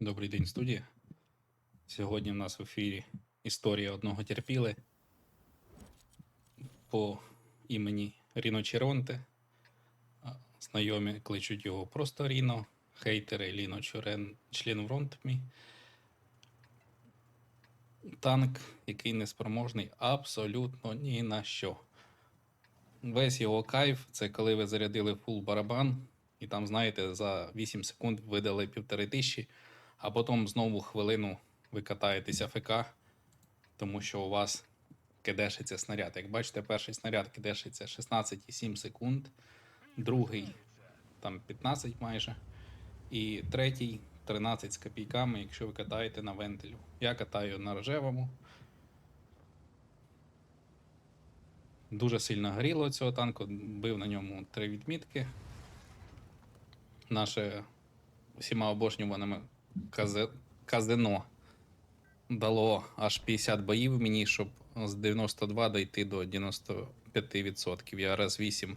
Добрий день, студія. Сьогодні в нас в ефірі історія одного терпіли по імені Ріно Черонте. Знайомі кличуть його просто Ріно, хейтери Ліно Чорен, член Вронтмі. Танк, який не спроможний абсолютно ні на що. Весь його кайф це коли ви зарядили фул барабан, і там, знаєте, за 8 секунд видали півтори тисячі, а потім знову хвилину ви катаєтеся ФК, тому що у вас кидешиться снаряд. Як бачите, перший снаряд кидешиться 16,7 секунд, другий там 15 майже, і третій 13 з копійками, якщо ви катаєте на вентилю. Я катаю на рожевому. Дуже сильно горіло цього танку, бив на ньому три відмітки. Наше всіма обожнюваними казе... казино дало аж 50 боїв мені, щоб з 92 дійти до 95%. Я раз 8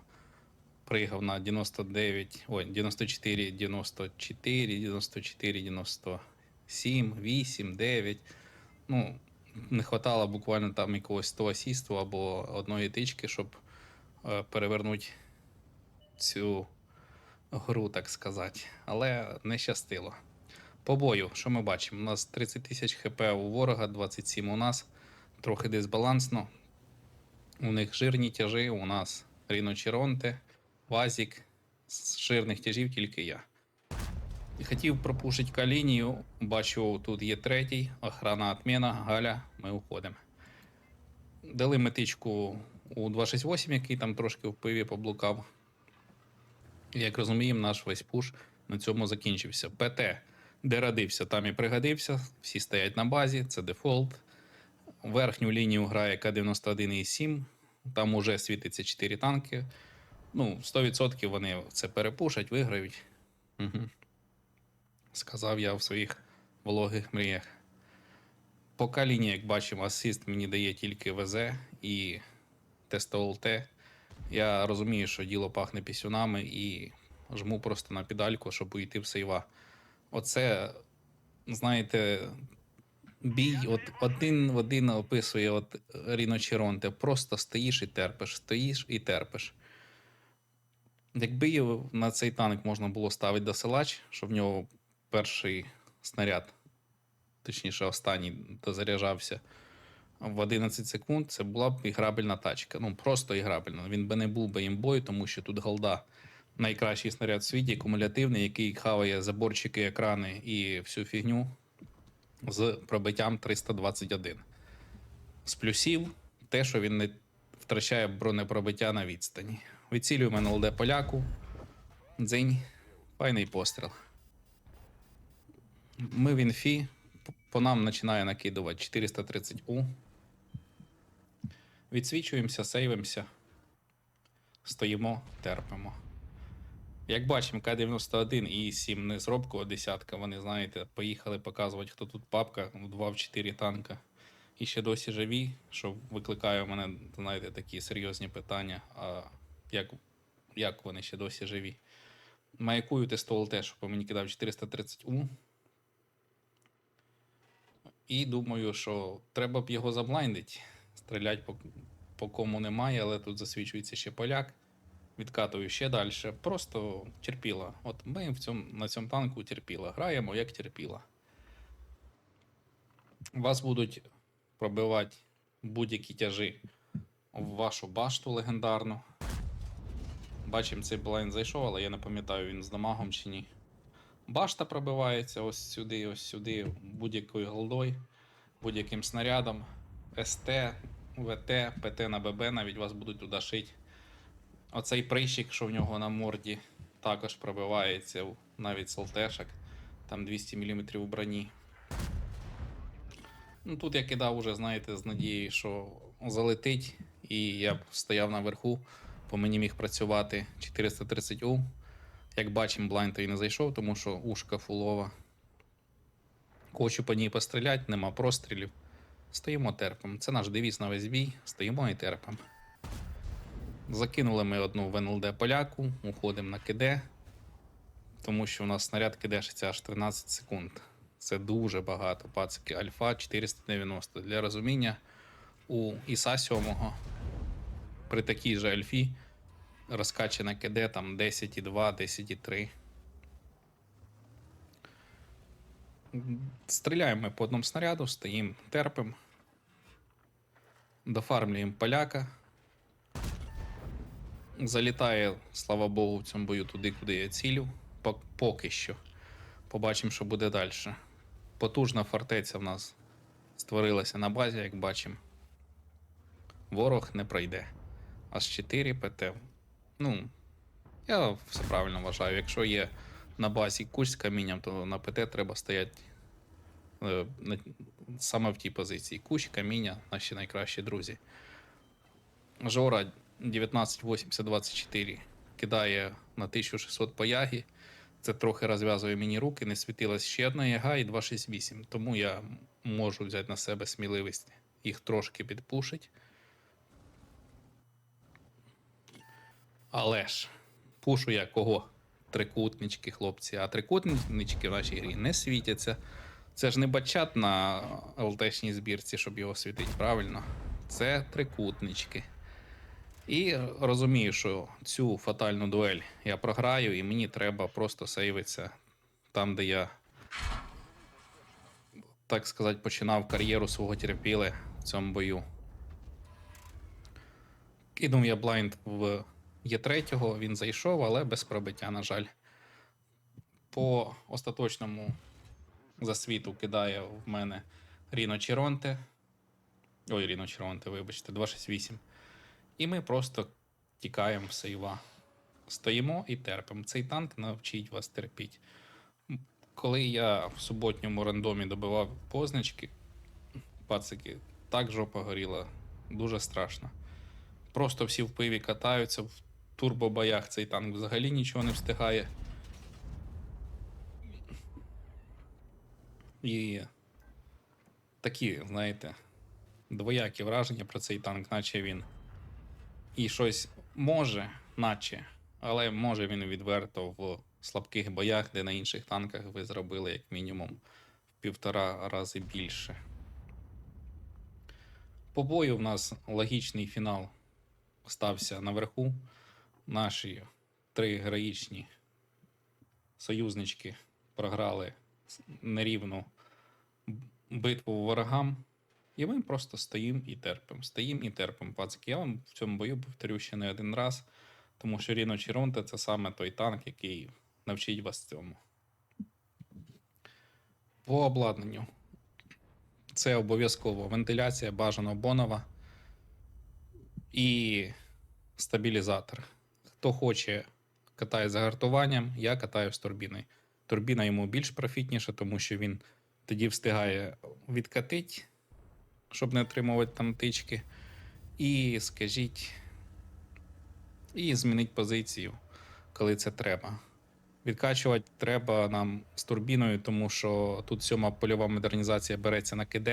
приїхав на 99, ой, 94, 94, 94, 97, 8, 9. Ну, не хватало буквально там якогось 100 асісту або одної тички, щоб е, перевернути цю гру, так сказати. Але не щастило. По бою, що ми бачимо? У нас 30 тисяч хп у ворога, 27 у нас. Трохи дисбалансно. У них жирні тяжі, у нас Ріно Черонте, Вазік. З жирних тяжів тільки я. Хотів пропушити калінію. Бачу, тут є третій. Охрана отмена, Галя, ми уходимо. Дали метичку у 268, який там трошки в пиві поблукав. Як розуміємо, наш весь пуш на цьому закінчився. ПТ, де родився, там і пригодився. Всі стоять на базі, це дефолт. Верхню лінію грає К-91,7. Там уже світиться 4 танки. Ну, 100% вони це перепушать, виграють. Угу. Сказав я в своїх вологих мріях. По каліні, як бачимо, асист мені дає тільки ВЗ і ТСТОЛТ. Я розумію, що діло пахне пісюнами і жму просто на педальку, щоб уйти в сейва. Оце, знаєте, бій от один в один описує от Ріно Черон. Ти просто стоїш і терпиш, стоїш і терпиш. Якби на цей танк можна було ставити досилач, щоб в нього перший снаряд, точніше, останній дозаряджався в 11 секунд, це була б іграбельна тачка. Ну, просто іграбельна. Він би не був би імбою, тому що тут голда найкращий снаряд в світі, кумулятивний, який хаває заборчики, екрани і всю фігню з пробиттям 321. З плюсів те, що він не втрачає бронепробиття на відстані. Відцілюємо на ЛД поляку. Дзинь. Файний постріл. Ми в інфі. По нам починає накидувати 430У. Відсвічуємося, сейвимося. Стоїмо, терпимо. Як бачимо, К-91 і 7 не з робкого десятка. Вони, знаєте, поїхали показувати, хто тут папка в 2 в 4 танка. І ще досі живі, що викликає у мене, знаєте, такі серйозні питання. А як, як вони ще досі живі? Маякую тестував те, що по мені кидав 430У. І думаю, що треба б його заблайндити. Стріляти по, по кому немає, але тут засвічується ще поляк. Відкатую ще далі. Просто терпіла. От ми в цьому, на цьому танку терпіла. Граємо як терпіла. Вас будуть пробивати будь-які тяжі в вашу башту легендарну. Бачимо, цей блайнд зайшов, але я не пам'ятаю, він з дамагом чи ні. Башта пробивається ось сюди, ось сюди, будь-якою голдою, будь-яким снарядом. СТ, ВТ, ПТ на ББ навіть вас будуть туди шити. Оцей прищик, що в нього на морді, також пробивається навіть з Там 200 мм у броні. Ну, тут я кидав уже, знаєте, з надією, що залетить, і я б стояв наверху, по мені міг працювати 430У. Як бачимо, блайнд той не зайшов, тому що ушка фулова. Хочу по ній постріляти, нема прострілів. Стоїмо терпом. Це наш девіз на весь бій. Стоїмо і терпом. Закинули ми одну в НЛД поляку, уходимо на КД, тому що у нас снаряд кидешиться аж 13 секунд. Це дуже багато. Пацики, альфа 490. Для розуміння, у ІСа 7 при такій же альфі розкачане КД там 10,2, 10,3. Стріляємо ми по одному снаряду, стоїмо, терпимо. Дофармлюємо поляка. Залітає, слава Богу, в цьому бою туди, куди я цілю. Поки що. Побачимо, що буде далі. Потужна фортеця в нас створилася на базі, як бачимо. Ворог не пройде. Аж 4 ПТ. Ну, я все правильно вважаю. Якщо є на базі кущ з камінням, то на ПТ треба стояти е, саме в тій позиції. Кущ, каміння, наші найкращі друзі. Жора 1980-24 кидає на 1600 по ягі. Це трохи розв'язує мені руки, не світилась ще одна яга і 268. Тому я можу взяти на себе сміливість їх трошки підпушить. Але ж пушу я кого? Трикутнички, хлопці. А трикутнички в нашій грі не світяться. Це ж не бачат на ЛТшній збірці, щоб його світити правильно. Це трикутнички. І розумію, що цю фатальну дуель я програю, і мені треба просто сейвитися там, де я, так сказати, починав кар'єру свого терпіли в цьому бою. Кинув я блайнд в Є3, він зайшов, але без пробиття, на жаль. По остаточному засвіту кидає в мене Ріно Чіронте. Ой, Ріно Чіронте, вибачте, 268. І ми просто тікаємо в сейва. Стоїмо і терпимо. Цей танк навчить вас терпіть. Коли я в суботньому рандомі добивав позначки, пацики, так жопа горіла. Дуже страшно. Просто всі в пиві катаються, в турбобоях цей танк взагалі нічого не встигає. І такі, знаєте, двоякі враження про цей танк, наче він і щось може, наче, але може він відверто в слабких боях, де на інших танках ви зробили як мінімум в півтора рази більше. По бою в нас логічний фінал стався наверху. Наші три героїчні союзнички програли нерівну битву ворогам. І ми просто стоїмо і терпимо. Стоїмо і терпимо. Пацики, я вам в цьому бою повторю ще не один раз, тому що Ріно Чіронте це саме той танк, який навчить вас цьому. По обладнанню. Це обов'язково вентиляція бажано Бонова і стабілізатор. Хто хоче катає з загартуванням, я катаю з турбіною. Турбіна йому більш профітніша, тому що він тоді встигає відкатити щоб не отримувати там тички. І скажіть, і змінити позицію, коли це треба. Відкачувати треба нам з турбіною, тому що тут сьома польова модернізація береться на КД.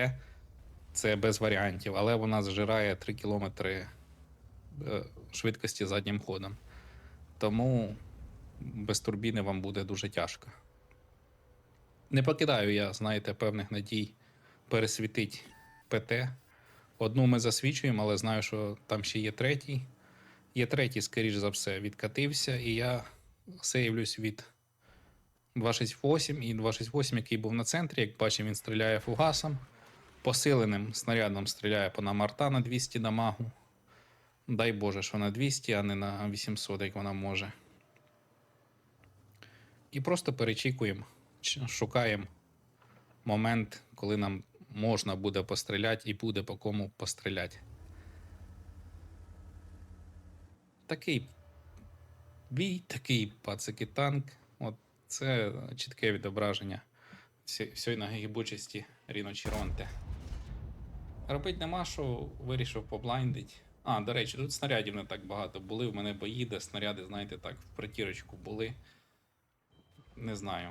Це без варіантів, але вона зжирає 3 км швидкості заднім ходом. Тому без турбіни вам буде дуже тяжко. Не покидаю я, знаєте, певних надій пересвітити ПТ. Одну ми засвічуємо, але знаю, що там ще є третій. Є третій, скоріш за все, відкатився, і я сейвлюсь від 268 і 268, який був на центрі. Як бачимо, він стріляє фугасом. Посиленим снарядом стріляє по нам арта на 200 дамагу. Дай Боже, що на 200, а не на 800, як вона може. І просто перечікуємо, шукаємо момент, коли нам можна буде постріляти і буде по кому постріляти. Такий бій, такий пацики танк. От це чітке відображення всі- всієї нагибучості Ріно Чіронте. Робить нема що, вирішив поблайндить. А, до речі, тут снарядів не так багато були. В мене бої, де снаряди, знаєте, так, в притірочку були. Не знаю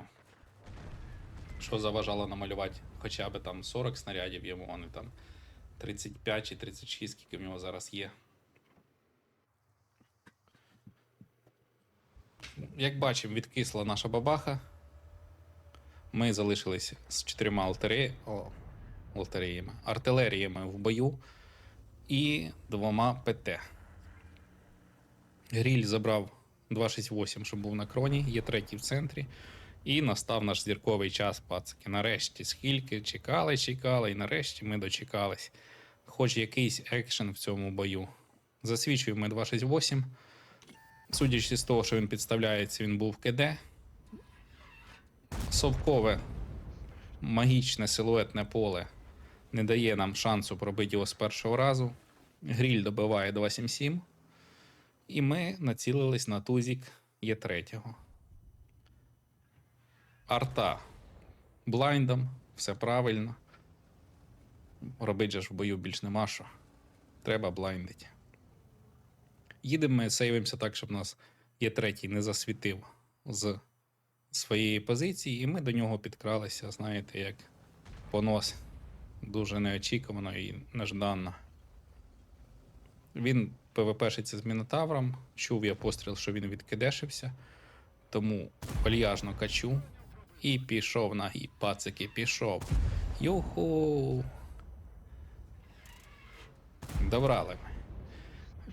що заважало намалювати хоча б там 40 снарядів йому, а не там 35 чи 36, скільки в нього зараз є. Як бачимо, відкисла наша бабаха. Ми залишились з чотирма алтери... О, артилеріями, в бою і двома ПТ. Гріль забрав 268, щоб був на кроні, є третій в центрі. І настав наш зірковий час, пацики. Нарешті, скільки чекали, чекали, і нарешті ми дочекались. Хоч якийсь екшен в цьому бою. Засвічуємо 268. Судячи з того, що він підставляється, він був в КД. Совкове магічне силуетне поле не дає нам шансу пробити його з першого разу. Гріль добиває 277. І ми націлились на тузік Є3. Арта блайндом, все правильно. Робить же ж в бою більш нема що. Треба блайндити. Їдемо ми, сейвимося так, щоб нас Є3 не засвітив з своєї позиції, і ми до нього підкралися, знаєте, як понос. Дуже неочікувано і нежданно. Він ПВПшиться з Мінотавром. Чув я постріл, що він відкидешився. Тому вальяжно качу. І пішов на гіп, пацики, пішов. Юху. Добрали.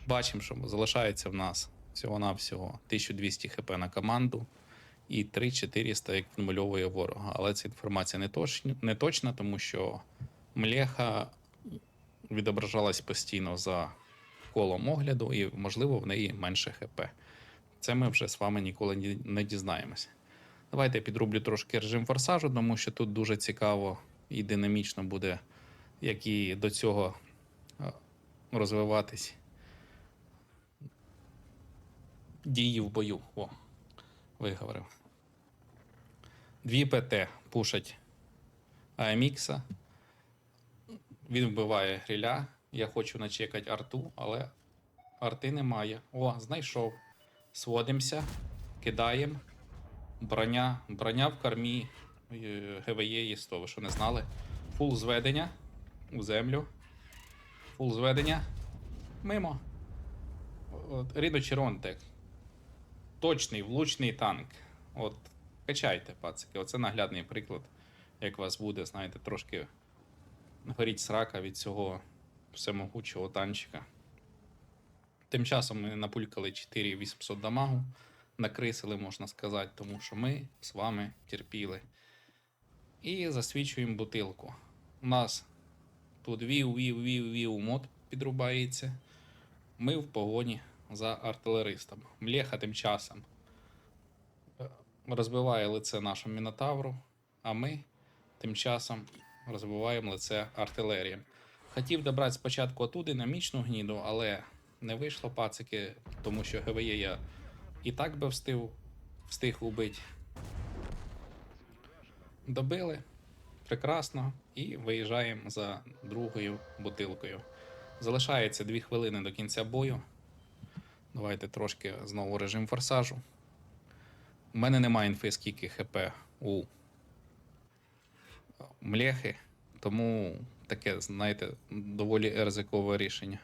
Бачимо, що залишається в нас всього-навсього 1200 хп на команду і 3400 як відмальовує ворога. Але ця інформація не, точна, не точна, тому що млеха відображалась постійно за колом огляду, і, можливо, в неї менше ХП. Це ми вже з вами ніколи не дізнаємося. Давайте я підроблю трошки режим форсажу, тому що тут дуже цікаво і динамічно буде, як і до цього е, розвиватись. Дії в бою. О, виговорив. Дві ПТ пушать АМХ. Він вбиває гриля. Я хочу начекати арту, але арти немає. О, знайшов. Сводимося, кидаємо. Броня, броня в кормі е, ГВЄ є 100, ви що не знали? Фул зведення у землю. Фул зведення. Мимо. Рідо Черонтек. Точний, влучний танк. От, качайте, пацики. Оце наглядний приклад, як вас буде, знаєте, трошки горіть срака від цього всемогучого танчика. Тим часом ми напулькали 4800 дамагу, накрисили, можна сказати, тому що ми з вами терпіли. І засвічуємо бутилку. У нас тут вів, вів, вів, вів, мод підрубається. Ми в погоні за артилеристом. Млеха тим часом е, розбиває лице нашому мінотавру, а ми тим часом розбиваємо лице артилерієм. Хотів добрати спочатку оту динамічну гніду, але не вийшло пацики, тому що ГВЄ я і так би встиг, встиг убити. Добили. Прекрасно. І виїжджаємо за другою бутилкою. Залишається 2 хвилини до кінця бою. Давайте трошки знову режим форсажу. У мене немає інфи, скільки ХП у млехи, тому таке, знаєте, доволі ризикове рішення.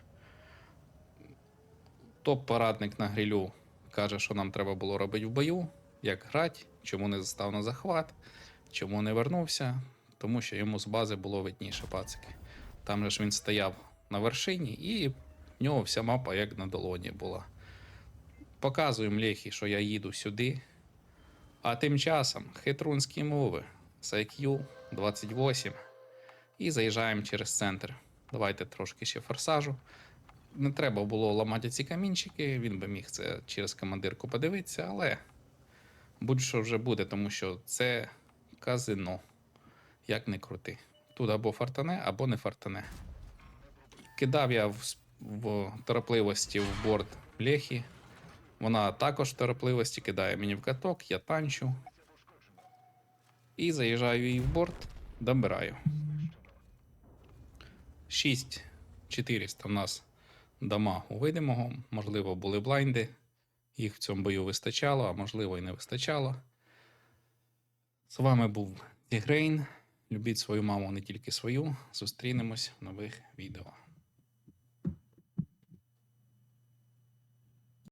Топ-порадник на грилю каже, що нам треба було робити в бою, як грати, чому не застав на захват, чому не вернувся, тому що йому з бази було видніше пацики. Там же ж він стояв на вершині, і в нього вся мапа як на долоні була. Показую млехі, що я їду сюди. А тим часом хитрунські мови IQ 28 і заїжджаємо через центр. Давайте трошки ще форсажу. Не треба було ламати ці камінчики, він би міг це через командирку подивитися, але будь-що вже буде, тому що це казино. Як не крути. Тут або фартане, або не фартане. Кидав я в, в торопливості в борт Лехі. Вона також в торопливості кидає мені в каток, я танчу. І заїжджаю її в борт, добираю. 6400 в нас дамагу видимого. Можливо, були блайнди. Їх в цьому бою вистачало, а можливо і не вистачало. З вами був Тігрейн. Любіть свою маму, не тільки свою. Зустрінемось в нових відео.